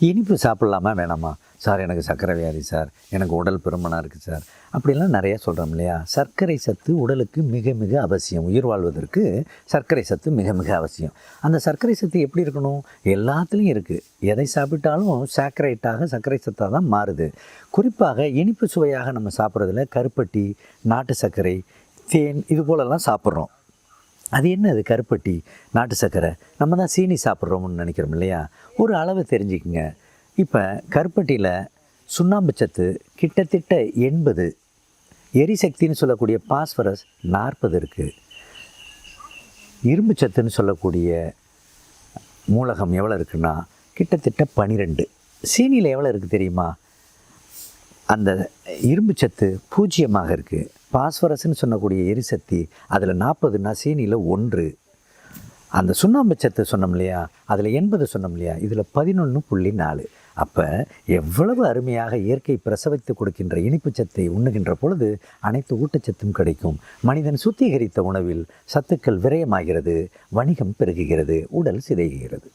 இனிப்பு சாப்பிட்லாமா வேணாமா? சார் எனக்கு சர்க்கரை வியாதி சார். எனக்கு உடல் பெருமனாக இருக்குது சார். அப்படிலாம் நிறைய சொல்கிறோம் இல்லையா? சர்க்கரை சத்து உடலுக்கு மிக மிக அவசியம். உயிர் வாழ்வதற்கு சர்க்கரை சத்து மிக மிக அவசியம். அந்த சர்க்கரை சத்து எப்படி இருக்கணும்? எல்லாத்துலேயும் இருக்குது எதை சாப்பிட்டாலும் சாக்கரைட்டாக சர்க்கரை சத்தாக தான் மாறுது. குறிப்பாக இனிப்பு சுவையாக நம்ம சாப்பிட்றதுல கருப்பட்டி நாட்டு சர்க்கரை தேன் இது போலெல்லாம் சாப்பிட்றோம். அது என்ன அது கருப்பட்டி நாட்டு சர்க்கரை? நம்ம தான் சீனி சாப்பிட்றோம்னு நினைக்கிறோம் இல்லையா? ஒரு அளவு தெரிஞ்சுக்குங்க. இப்போ கருப்பட்டியில் சுண்ணாம்பு சத்து கிட்டத்தட்ட எண்பது எரிசக்தின்னு சொல்லக்கூடிய பாஸ்பரஸ் நாற்பது இருக்குது இரும்பு சத்துன்னு சொல்லக்கூடிய மூலகம் எவ்வளோ இருக்குன்னா கிட்டத்தட்ட பனிரெண்டு. சீனியில் எவ்வளோ இருக்குது தெரியுமா? அந்த இரும்பு சத்து பூஜ்ஜியமாக இருக்குது பாஸ்வரஸ்ன்னு சொல்லக்கூடிய எரிசக்தி அதில் நாற்பது நசீனியில் ஒன்று. அந்த சுண்ணாம்பு சத்து சொன்னோம் இல்லையா? அதில் எண்பது சொன்னோம் இல்லையா? இதில் பதினொன்று புள்ளி நாலு. அப்போ எவ்வளவு அருமையாக இயற்கை பிரசவித்து கொடுக்கின்ற இனிப்பு சத்தை உண்ணுகின்ற பொழுது அனைத்து ஊட்டச்சத்தும் கிடைக்கும். மனிதன் சுத்திகரித்த உணவில் சத்துக்கள் விரயமாகிறது வணிகம் பெருகுகிறது உடல் சிதைகிறது.